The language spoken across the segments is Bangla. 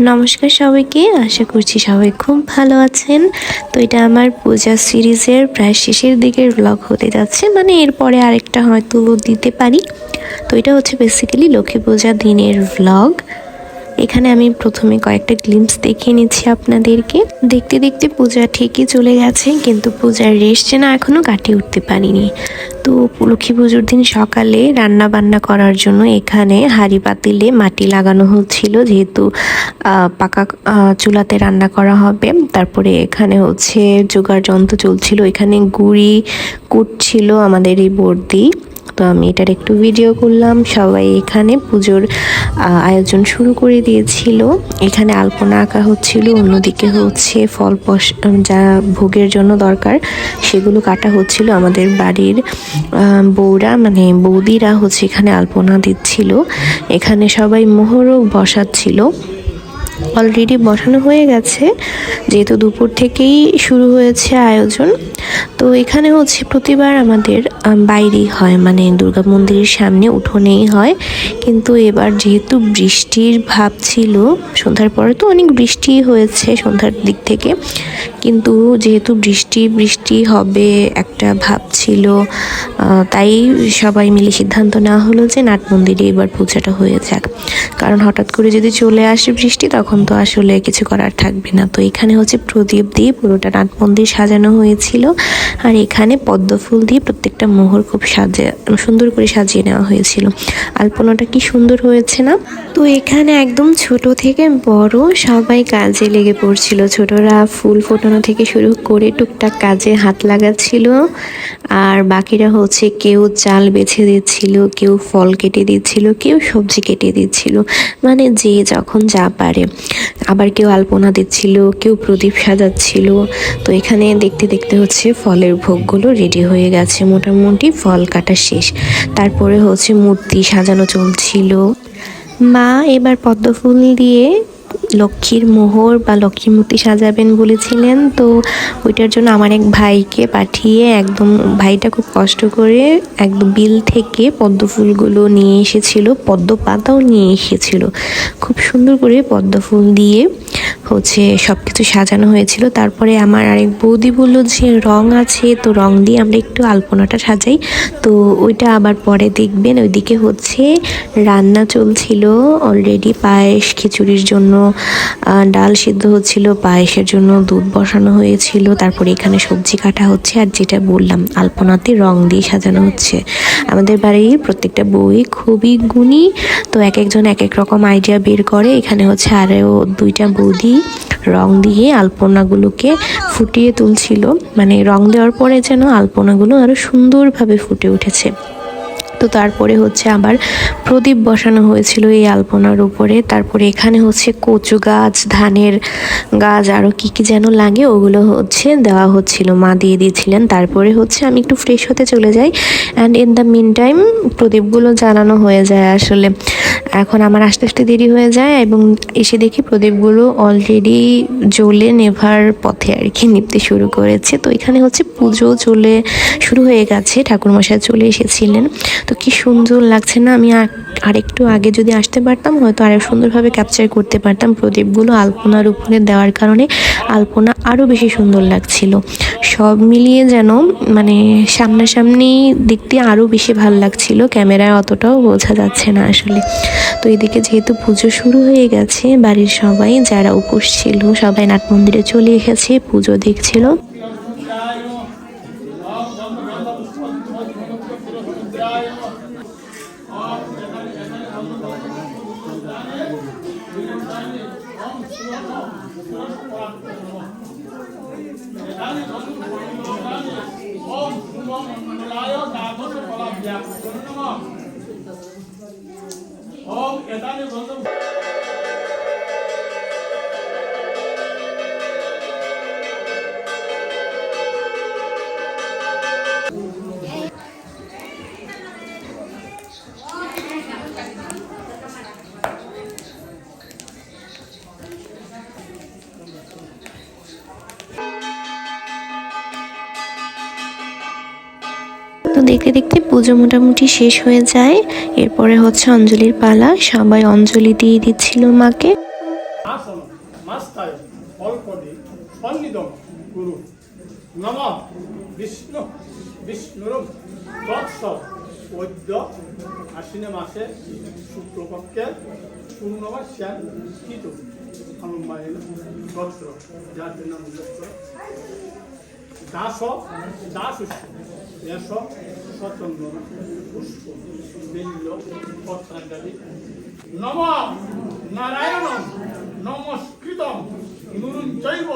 নমস্কার সবাইকে, আশা করছি সবাই খুব ভালো আছেন। তো এটা আমার পূজা সিরিজের প্রায় শেষের দিকের ব্লগ হতে যাচ্ছে মানে এরপরে আরেকটা হয়তো দিতে পারি। তো এটা হচ্ছে বেসিক্যালি লক্ষ্মী পূজা দিনের ব্লগ এখানে আমি প্রথমে কয়েকটা গ্লিমস দেখিয়ে নিচ্ছি আপনাদেরকে। দেখতে দেখতে পূজা ঠিকই চলে গেছে, কিন্তু পূজার রেস্ট যেন এখনও কাটিয়ে উঠতে পারিনি। তো লক্ষ্মী পুজোর দিন সকালে রান্না বান্না করার জন্য এখানে হাঁড়ি পাতিলে মাটি লাগানো হচ্ছিল, যেহেতু পাকা চুলাতে রান্না করা হবে। তারপরে এখানে হচ্ছে জোগাড় যন্ত্র চলছিল, এখানে গুড়ি কুটছিল আমাদের এই বর্দি। তো আমি এটার একটু ভিডিও করলাম। সবাই এখানে পুজোর আয়োজন শুরু করে দিয়েছিল। এখানে আলপনা আঁকা হচ্ছিল, অন্যদিকে হচ্ছে ফল পশ যা ভোগের জন্য দরকার, সেগুলো কাটা হচ্ছিল। আমাদের বাড়ির বউরা মানে বৌদিরা হচ্ছে এখানে আলপনা দিচ্ছিল। এখানে সবাই মোহরও বসাচ্ছিল। অলরেডি বসানো হয়ে গেছে, যেহেতু দুপুর থেকেই শুরু হয়েছে আয়োজন। তো এখানে হচ্ছে প্রতিবার আমাদের বাইরেই হয় মানে দুর্গা মন্দিরের সামনে উঠোনেই হয়। কিন্তু এবার যেহেতু বৃষ্টির ভাব ছিল, সন্ধ্যার পরে তো অনেক বৃষ্টি হয়েছে সন্ধ্যার দিক থেকে। কিন্তু যেহেতু বৃষ্টি বৃষ্টি হবে একটা ভাব ছিল তাই সবাই মিলে সিদ্ধান্ত নেওয়া হলো যে নাট মন্দিরে এবার পূজাটা হয়ে যাক। কারণ হঠাৎ করে যদি চলে আসে বৃষ্টি, তখন তো আসলে কিছু করার থাকবে না। তো এখানে হচ্ছে প্রদীপ দিয়ে পুরোটা নাট মন্দির সাজানো হয়েছিল। আর এখানে পদ্ম ফুল দিয়ে প্রত্যেকটা মোহর খুব সাজে, সুন্দর করে সাজিয়ে নেওয়া হয়েছিল। আলপনাটা কি সুন্দর হয়েছে না? তো এখানে একদম ছোট থেকে বড় সবাই কাজে লেগে পড়ছিল। ছোটরা ফুল ফোটানো থেকে শুরু করে টুকটাক কাজে হাত লাগাচ্ছিল। আর বাকিরা হচ্ছে কেউ চাল বেছে দিচ্ছিল, কেউ ফল কেটে দিচ্ছিল, কেউ সবজি কেটে দিচ্ছিল। মানে যে যখন যা পারে। আবার কেউ আলপনা দিচ্ছিল, কেউ প্রদীপ সাজাচ্ছিল। তো এখানে দেখতে দেখতে হচ্ছে ফলের ভোগগুলো রেডি হয়ে গেছে। মোটামুটি ফল কাটা শেষ। তারপরে হচ্ছে মূর্তি সাজানো চলছিল। মা, এবার পদ্মফুল দিয়ে লক্ষ্মীর মোহর বা লক্ষ্মীর মূর্তি সাজাবেন বলেছিলেন। তো ওইটার জন্য আমার এক ভাইকে পাঠিয়ে একদম ভাইটা খুব কষ্ট করে একদম বিল থেকে পদ্ম ফুলগুলো নিয়ে এসেছিল পদ্ম পাতাও নিয়ে এসেছিল। খুব সুন্দর করে পদ্ম ফুল দিয়ে হচ্ছে সব কিছু সাজানো হয়েছিল। তারপরে আমার আরেক বৌদি বলল যে, রং আছে, তো রং দিয়ে আমরা একটু আলপনাটা সাজাই। তো ওইটা আবার পরে দেখবেন। ওইদিকে হচ্ছে রান্না চলছিল অলরেডি পায়েস খিচুড়ির জন্য ডাল সিদ্ধ হচ্ছিল, পায়েসের জন্য দুধ বসানো হয়েছিল। তারপরে এখানে সবজি কাটা হচ্ছে আর যেটা বললাম, আলপনাতে রং দিয়ে সাজানো হচ্ছে। আমাদের বাড়ির প্রত্যেকটা বই খুবই গুণী। তো এক একজন এক এক রকম আইডিয়া বের করে। এখানে হচ্ছে আরও দুইটা বৌদি রং দিয়ে আলপনাগুলোকে ফুটিয়ে তুলছিল। মানে রং দেওয়ার পরে যেন আলপনাগুলো আরও সুন্দরভাবে ফুটে উঠেছে। তো তারপরে হচ্ছে আবার প্রদীপ বসানো হয়েছিল এই আলপনার উপরে। তারপরে এখানে হচ্ছে কচু গাছ, ধানের গাছ আরও কী কী যেন লাগে, ওগুলো হচ্ছে দেওয়া হচ্ছিল। মা দিয়ে দিয়েছিলেন। তারপরে হচ্ছে আমি একটু ফ্রেশ হতে চলে যাই। And in the mean time প্রদীপগুলো জ্বালানো হয়ে যায় আসলে। এখন আমার আস্তে আস্তে দেরি হয়ে যায় এবং এসে দেখি প্রদীপগুলো অলরেডি জ্বলে নেভার পথে আর কি নিতে শুরু করেছে। তো এখানে হচ্ছে পুজো চলে, শুরু হয়ে গেছে, ঠাকুরমশাই চলে এসেছিলেন। তো কি সুন্দর লাগছে না? আমি আর- আরেকটু আগে যদি আসতে পারতাম, হয়তো আরও সুন্দরভাবে ক্যাপচার করতে পারতাম প্রদীপগুলো আলপনার উপরে দেওয়ার কারণে। আলপনা আরও বেশি সুন্দর লাগছিল। সব মিলিয়ে যেন মানে সামনাসামনি দেখতে আরও বেশি ভালো লাগছিল। ক্যামেরায় অতটাও বোঝা যাচ্ছে না আসলে। তো এদিকে যেহেতু পুজো শুরু হয়ে গেছে, বাড়ির সবাই যারা উপোস ছিল, সবাই নাট মন্দিরে চলে এসেছে, পুজো দেখছিল। ॐ एतानि बन्धु Thank you. দেখতে দেখতে পুজো মোটামুটি শেষ হয়ে যায়। এরপরে হচ্ছে অঞ্জলির পালা। সবাই অঞ্জলি দিয়ে দিচ্ছিল মাকে। দাস দাস এস সচন্দন পুষ্প বিল্ল পত্রাঙ্গাদি নম নারায়ণ নমস্কৃত নুরুঞ্চৈব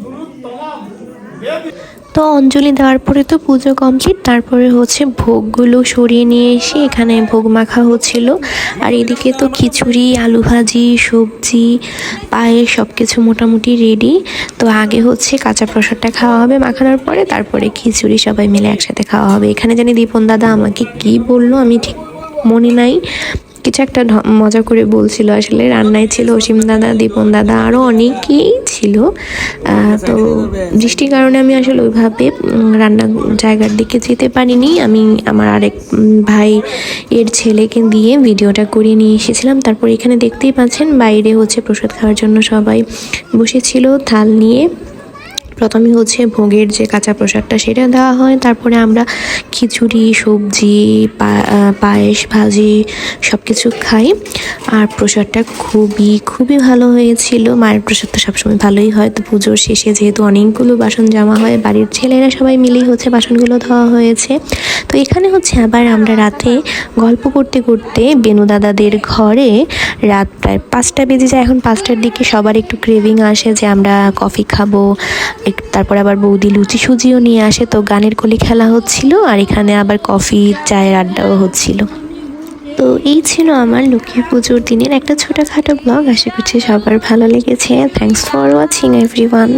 নুরুত্তম দেবী তো অঞ্জলি দেওয়ার পরে তো পুজো কমপ্লিট তারপরে হচ্ছে ভোগগুলো সরিয়ে নিয়ে এসে এখানে ভোগ মাখা হচ্ছিল। আর এদিকে তো খিচুড়ি, আলু ভাজি, সবজি, পায়েস সব কিছু মোটামুটি রেডি তো আগে হচ্ছে কাঁচা প্রসাদটা খাওয়া হবে মাখানোর পরে, তারপরে খিচুড়ি সবাই মিলে একসাথে খাওয়া হবে। এখানে জানি দীপন দাদা আমাকে কি বলল আমি ঠিক মনে নাই। কিছু একটা মজা করে বলছিল আসলে, রান্নায় ছিল অসীম দাদা, দীপন দাদা আরও অনেকেই ছিল। তো বৃষ্টির কারণে আমি আসলে ওইভাবে রান্না জায়গার দিকে যেতে পারিনি। আমি আমার আরেক ভাই এর ছেলেকে দিয়ে ভিডিওটা করে নিয়ে এসেছিলাম। তারপর এখানে দেখতেই পাচ্ছেন, বাইরে হচ্ছে প্রসাদ খাওয়ার জন্য সবাই বসেছিল, থাল নিয়ে। প্রথমে হচ্ছে ভোগের যে কাঁচা প্রসাদটা সেটা দেওয়া হয়, তারপরে আমরা খিচুড়ি, সবজি পায়েস, ভাজি সব কিছু খাই। আর প্রসাদটা খুবই খুবই ভালো হয়েছিল। মায়ের প্রসাদটা সবসময় ভালোই হয়। তো পুজোর শেষে যেহেতু অনেকগুলো বাসন জমা হয়, বাড়ির ছেলেরা সবাই মিলেই হচ্ছে বাসনগুলো ধোয়া হয়েছে। তো এখানে হচ্ছে আবার আমরা রাতে গল্প করতে করতে বেনু দাদাদের ঘরে রাত প্রায় পাঁচটা বেজে যায়। এখন পাঁচটার দিকে সবার একটু ক্রেভিং আসে যে আমরা কফি খাব তারপর আবার বৌদি লুচি সুজিও নিয়ে আসে। তো গানের কলি খেলা হচ্ছিল আর এখানে আবার কফি, চায়ের আড্ডাও হচ্ছিল। তো এই ছিল আমার লক্ষ্মী পুজোর দিনের একটা ছোটোখাটো ব্লগ। আশা করছি সবার ভালো লেগেছে। Thanks for watching everyone